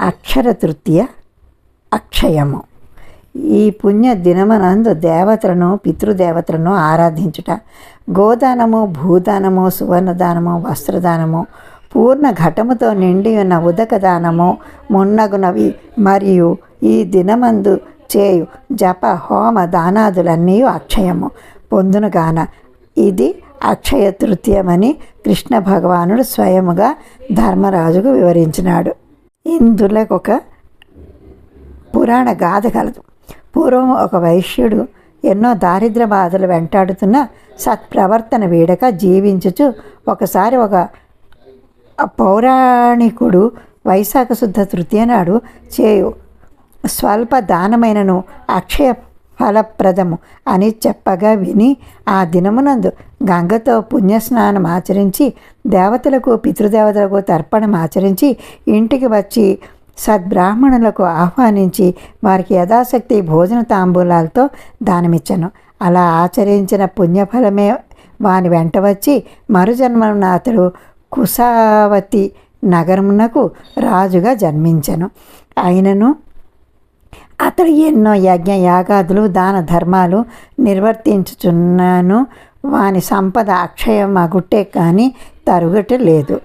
అక్షర తృతీయ అక్షయము. ఈ పుణ్య దినమనందు దేవతలను పితృదేవతలను ఆరాధించుట గోదానము భూదానము సువర్ణదానము వస్త్రదానము పూర్ణ ఘటముతో నిండి ఉన్న ఉదక దానము మున్నగునవి మరియు ఈ దినమందు చేయు జప హోమ దానాదులన్నీ అక్షయము. పొందునుగాన ఇది అక్షయ తృతీయమని కృష్ణ భగవానుడు స్వయముగా ధర్మరాజుకు వివరించినాడు. ఇందులో ఒక పురాణ గాథ కలదు. పూర్వం ఒక వైశ్యుడు ఎన్నో దారిద్ర బాధలు వెంటాడుతున్న సత్ప్రవర్తన వీడక జీవించుచు ఒకసారి ఒక పౌరాణికుడు వైశాఖ శుద్ధ తృతీయ నాడు చేయు స్వల్ప దానమైనను అక్షయ ఫలప్రదము అని చెప్పగా విని ఆ దినమునందు గంగతో పుణ్యస్నానం ఆచరించి దేవతలకు పితృదేవతలకు తర్పణం ఆచరించి ఇంటికి వచ్చి సద్బ్రాహ్మణులకు ఆహ్వానించి వారికి యథాశక్తి భోజన తాంబూలాలతో దానమిచ్చను. అలా ఆచరించిన పుణ్యఫలమే వాని వెంట వచ్చి మరుజన్మన అతడు కుసావతి నగరమునకు రాజుగా జన్మించను. అయినను అతడు ఎన్నో యజ్ఞ యాగాదులు దాన ధర్మాలు నిర్వర్తించుచున్నాను. వాని సంపద అక్షయమగుట్టే కానీ తరుగట లేదు.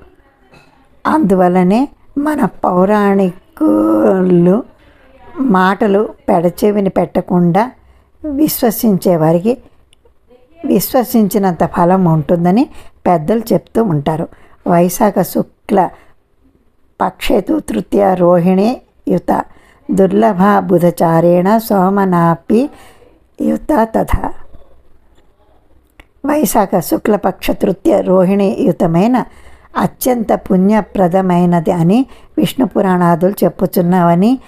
అందువలనే మన పౌరాణికులు మాటలు పెడచెవిని పెట్టకుండా విశ్వసించే వారికి విశ్వసించినంత ఫలం ఉంటుందని పెద్దలు చెప్తూ ఉంటారు. వైశాఖ శుక్ల పక్షేతు తృతీయ రోహిణి యుత దుర్లభ బుధచారేణ సోమనాపి యుత తథా. వైశాఖ శుక్లపక్ష తృతీయ రోహిణి యుతమైన అత్యంత పుణ్యప్రదమైనది అని విష్ణు పురాణాదులు చెప్పుచున్నావని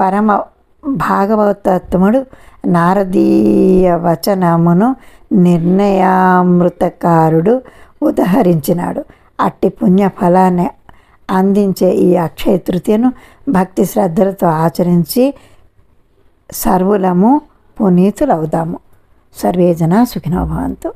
పరమ భాగవతత్వముడు నారదీయ వచనమును నిర్ణయామృతకారుడు ఉదహరించినాడు. అట్టి పుణ్య ఫలాన్ని అందించే ఈ అక్షయ తృతీయను భక్తి శ్రద్ధలతో ఆచరించి సర్వులము పునీతులవుదాము. సర్వేజన సుఖినో భవంతు.